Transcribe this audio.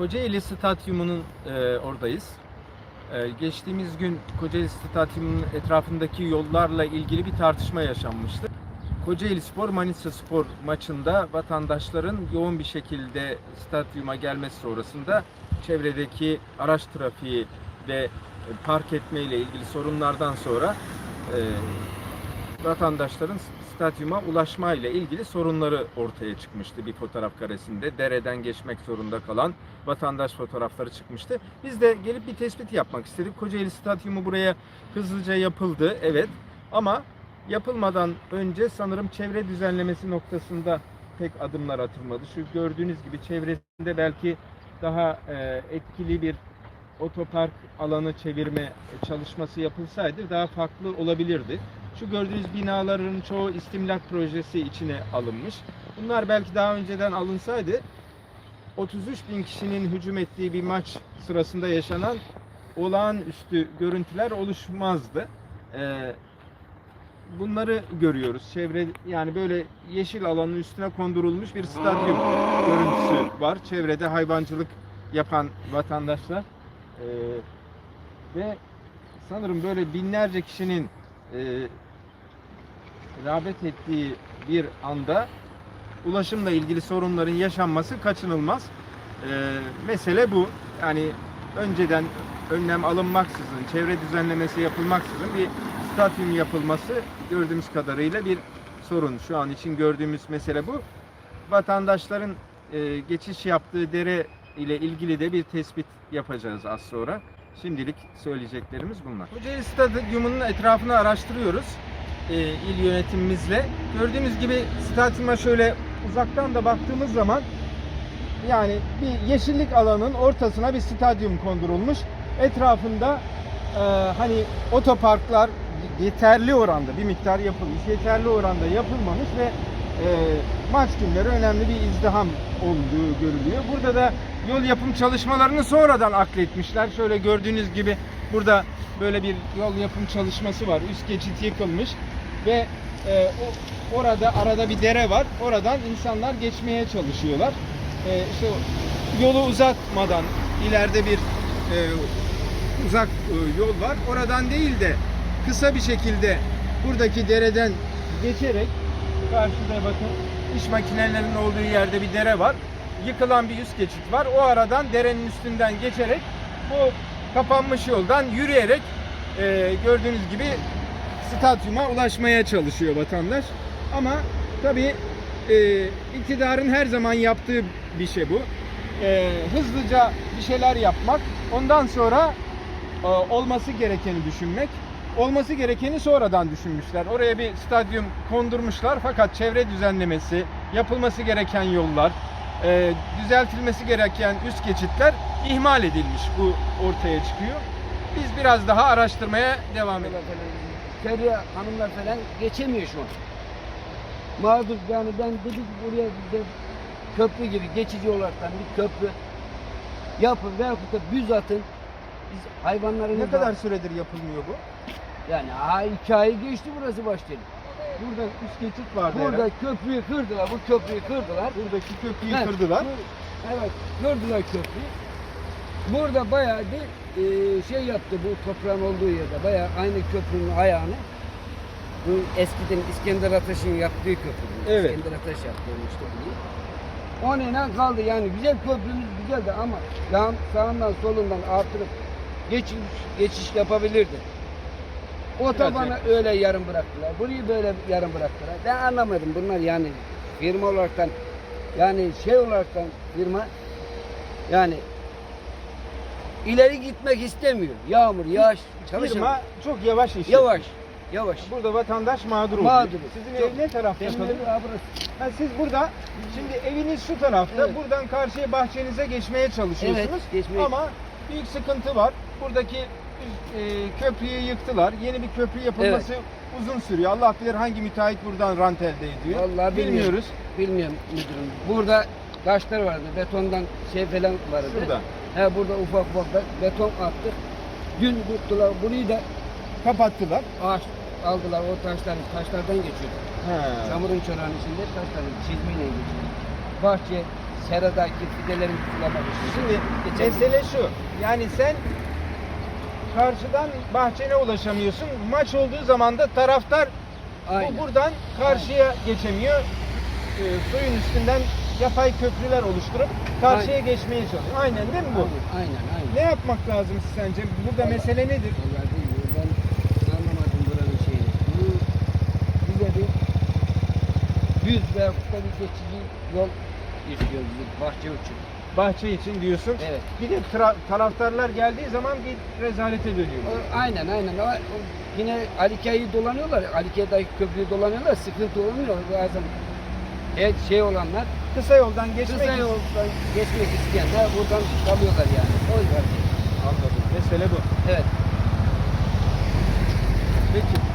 Kocaeli Stadyumu'nun e, oradayız. E, geçtiğimiz gün Kocaeli Stadyumu'nun etrafındaki yollarla ilgili bir tartışma yaşanmıştı. Kocaeli Spor Manisa Spor maçında vatandaşların yoğun bir şekilde stadyuma gelmesi sonrasında çevredeki araç trafiği ve park etme ile ilgili sorunlardan sonra e, vatandaşların stadyuma ulaşma ile ilgili sorunları ortaya çıkmıştı bir fotoğraf karesinde. Dereden geçmek zorunda kalan vatandaş fotoğrafları çıkmıştı. Biz de gelip bir tespit yapmak istedik. Kocaeli Stadyumu buraya hızlıca yapıldı. Evet. Ama yapılmadan önce sanırım çevre düzenlemesi noktasında pek adımlar atılmadı. Şu gördüğünüz gibi çevresinde belki daha e, etkili bir otopark alanı çevirme çalışması yapılsaydı daha farklı olabilirdi. Şu gördüğünüz binaların çoğu istimlak projesi içine alınmış. Bunlar belki daha önceden alınsaydı 33 bin kişinin hücum ettiği bir maç sırasında yaşanan olağanüstü görüntüler oluşmazdı. Ee, bunları görüyoruz. Çevre yani böyle yeşil alanın üstüne kondurulmuş bir stadyum görüntüsü var. Çevrede hayvancılık yapan vatandaşlar ve sanırım böyle binlerce kişinin e, rağbet ettiği bir anda ulaşımla ilgili sorunların yaşanması kaçınılmaz. Ee, mesele bu. Yani önceden önlem alınmaksızın, çevre düzenlemesi yapılmaksızın bir stadyum yapılması gördüğümüz kadarıyla bir sorun. Şu an için gördüğümüz mesele bu. Vatandaşların e, geçiş yaptığı dere ile ilgili de bir tespit yapacağız az sonra. Şimdilik söyleyeceklerimiz bunlar. Kocaeli Stadyumu'nun etrafını araştırıyoruz e, il yönetimimizle. Gördüğünüz gibi stadyuma şöyle uzaktan da baktığımız zaman yani bir yeşillik alanın ortasına bir stadyum kondurulmuş. Etrafında e, hani otoparklar yeterli oranda bir miktar yapılmış. Yeterli oranda yapılmamış ve e, maç günleri önemli bir izdiham olduğu görülüyor. Burada da yol yapım çalışmalarını sonradan akletmişler. Şöyle gördüğünüz gibi burada böyle bir yol yapım çalışması var. Üst geçit yıkılmış ve e, o, orada arada bir dere var. Oradan insanlar geçmeye çalışıyorlar. E, işte yolu uzatmadan ileride bir e, uzak e, yol var. Oradan değil de kısa bir şekilde buradaki dereden geçerek karşıda bakın iş makinelerinin olduğu yerde bir dere var. Yıkılan bir üst geçit var. O aradan derenin üstünden geçerek bu kapanmış yoldan yürüyerek e, gördüğünüz gibi stadyuma ulaşmaya çalışıyor vatandaş. Ama tabii e, iktidarın her zaman yaptığı bir şey bu. E, hızlıca bir şeyler yapmak, ondan sonra e, olması gerekeni düşünmek. Olması gerekeni sonradan düşünmüşler. Oraya bir stadyum kondurmuşlar fakat çevre düzenlemesi, yapılması gereken yollar, e, düzeltilmesi gereken üst geçitler ihmal edilmiş. Bu ortaya çıkıyor. Biz biraz daha araştırmaya devam edelim. Feriye hanımlar falan geçemiyor şu an. Mağdur yani ben dedik buraya bize köprü gibi geçici olaraktan bir köprü yapın veyahut da büz atın. Biz hayvanların Ne kadar süredir yapılmıyor bu? yani ha iki ay geçti burası başladı. Burada üst geçit vardı Burada herhalde. köprüyü kırdılar, bu köprüyü kırdılar. Buradaki köprüyü Evet, kırdılar. bu- Evet, kırdılar köprüyü. Burada bayağı bir e, şey yaptı bu toprağın olduğu yerde. Bayağı aynı köprünün ayağını. Bu eskiden İskender Ateş'in yaptığı köprü. Evet. İskender Ateş yaptı işte bunu. O neyle kaldı yani güzel köprümüz güzeldi ama sağ, sağından solundan artırıp geçiş, geçiş yapabilirdi. Otobanı öyle yarım bıraktılar. Burayı böyle yarım bıraktılar. Ben anlamadım bunlar yani firma olaraktan yani şey olaraktan firma yani ileri gitmek istemiyor. Yağmur, yağış, çalışan. Firma çok yavaş iş Yavaş, yavaş. Burada vatandaş mağdur oluyor. Mağdur. Sizin Çok- ev ne tarafta Benim kalıyor? ha burası. Ha, siz burada, şimdi eviniz şu tarafta, Evet. buradan karşıya bahçenize geçmeye çalışıyorsunuz. Evet, geçmeye- Ama büyük sıkıntı var. Buradaki e, köprüyü yıktılar. Yeni bir köprü yapılması uzun sürüyor. Allah bilir hangi müteahhit buradan rant elde ediyor. Vallahi bilmiyorum. Bilmiyoruz. Bilmiyorum müdürüm. Burada taşlar vardı. Betondan şey falan vardı. Şurada. He burada ufak ufak beton attık. Dün tuttular. Burayı da Kapattılar. ağaç aldılar. O taşlar taşlardan geçiyordu. He. Çamurun çorağın içinde taşların çizmeyle geçiyordu. Bahçe seradaki fidelerin sulamamış. Şimdi Geçen- mesele şu. Yani sen karşıdan bahçene ulaşamıyorsun. Maç olduğu zaman da taraftar Aynen. bu buradan karşıya geçemiyor. Ee, suyun üstünden yapay köprüler oluşturup karşıya geçmeye çalışıyor. Aynen değil mi bu? Aynen aynen. Ne yapmak lazım sence? Burada mesele nedir? Vallahi bilmiyorum. Ben anlamadım buranın şeyini. Bu bize bir düz ve da bir geçici yol istiyoruz bahçe için. Bahçe için diyorsun. Evet. Bir de tra- taraftarlar geldiği zaman bir rezalete dönüyor. O- aynen aynen. O, o yine Alike'yi dolanıyorlar. Alike'deki köprüyü dolanıyorlar. Sıkıntı olmuyor. Bazen evet, şey olanlar Kısa yoldan geçmek kısa yoldan geçmek isteyenler buradan kalıyorlar yani. O yüzden. Anladım. Mesele bu. Evet. Peki.